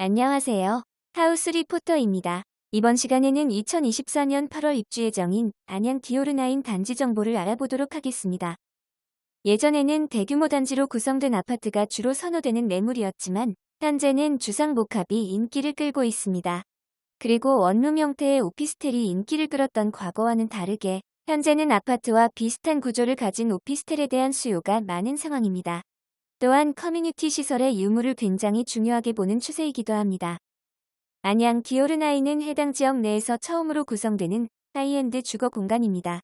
안녕하세요. 하우스 리포터입니다. 이번 시간에는 2024년 8월 입주 예정인 안양 디오르나인 단지 정보를 알아보도록 하겠습니다. 예전에는 대규모 단지로 구성된 아파트가 주로 선호되는 매물이었지만 현재는 주상복합이 인기를 끌고 있습니다. 그리고 원룸 형태의 오피스텔이 인기를 끌었던 과거와는 다르게 현재는 아파트와 비슷한 구조를 가진 오피스텔에 대한 수요가 많은 상황입니다. 또한 커뮤니티 시설의 유무를 굉장히 중요하게 보는 추세이기도 합니다. 안양 디오르나이는 해당 지역 내에서 처음으로 구성되는 하이엔드 주거 공간입니다.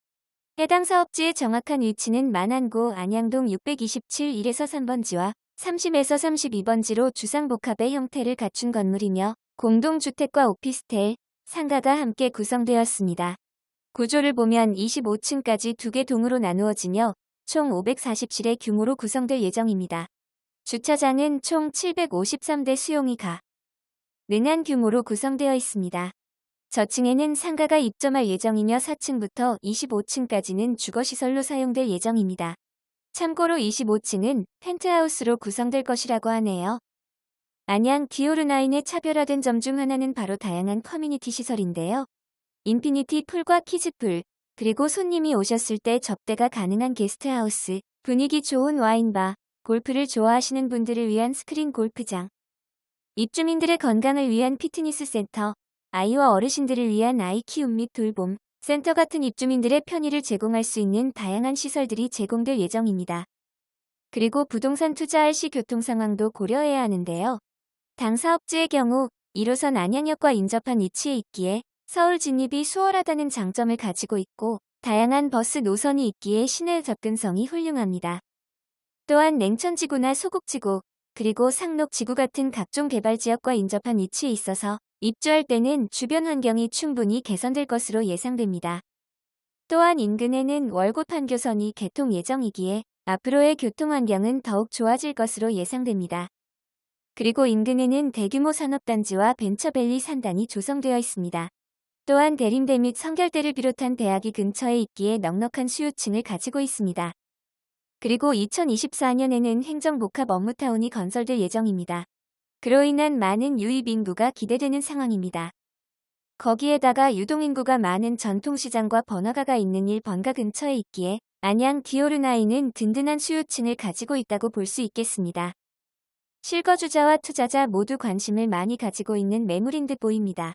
해당 사업지의 정확한 위치는 만안구 안양동 627 1에서 3번지와 30에서 32번지로 주상복합의 형태를 갖춘 건물이며 공동주택과 오피스텔, 상가가 함께 구성되었습니다. 구조를 보면 25층까지 두 개 동으로 나누어지며 총 540실의 규모로 구성될 예정입니다. 주차장은 총 753대 수용이 가. 능한 규모로 구성되어 있습니다. 저층에는 상가가 입점할 예정이며 4층부터 25층까지는 주거시설로 사용될 예정입니다. 참고로 25층은 펜트하우스로 구성될 것이라고 하네요. 안양 디오르나인의 차별화된 점 중 하나는 바로 다양한 커뮤니티 시설인데요. 인피니티 풀과 키즈풀, 그리고 손님이 오셨을 때 접대가 가능한 게스트하우스, 분위기 좋은 와인바, 골프를 좋아하시는 분들을 위한 스크린 골프장, 입주민들의 건강을 위한 피트니스 센터, 아이와 어르신들을 위한 아이 키움 및 돌봄, 센터 같은 입주민들의 편의를 제공할 수 있는 다양한 시설들이 제공될 예정입니다. 그리고 부동산 투자할 시 교통 상황도 고려해야 하는데요. 당 사업지의 경우 1호선 안양역과 인접한 위치에 있기에 서울 진입이 수월하다는 장점을 가지고 있고 다양한 버스 노선이 있기에 시내 접근성이 훌륭합니다. 또한 냉천지구나 소곡지구, 그리고 상록지구 같은 각종 개발지역과 인접한 위치에 있어서 입주할 때는 주변 환경이 충분히 개선될 것으로 예상됩니다. 또한 인근에는 월곶 판교선이 개통 예정이기에 앞으로의 교통 환경은 더욱 좋아질 것으로 예상됩니다. 그리고 인근에는 대규모 산업단지와 벤처밸리 산단이 조성되어 있습니다. 또한 대림대 및 성결대를 비롯한 대학이 근처에 있기에 넉넉한 수요층을 가지고 있습니다. 그리고 2024년에는 행정복합 업무타운이 건설될 예정입니다. 그로 인한 많은 유입 인구가 기대되는 상황입니다. 거기에다가 유동인구가 많은 전통시장과 번화가가 있는 일 번가 근처에 있기에 안양 디오르나이는 든든한 수요층을 가지고 있다고 볼 수 있겠습니다. 실거주자와 투자자 모두 관심을 많이 가지고 있는 매물인 듯 보입니다.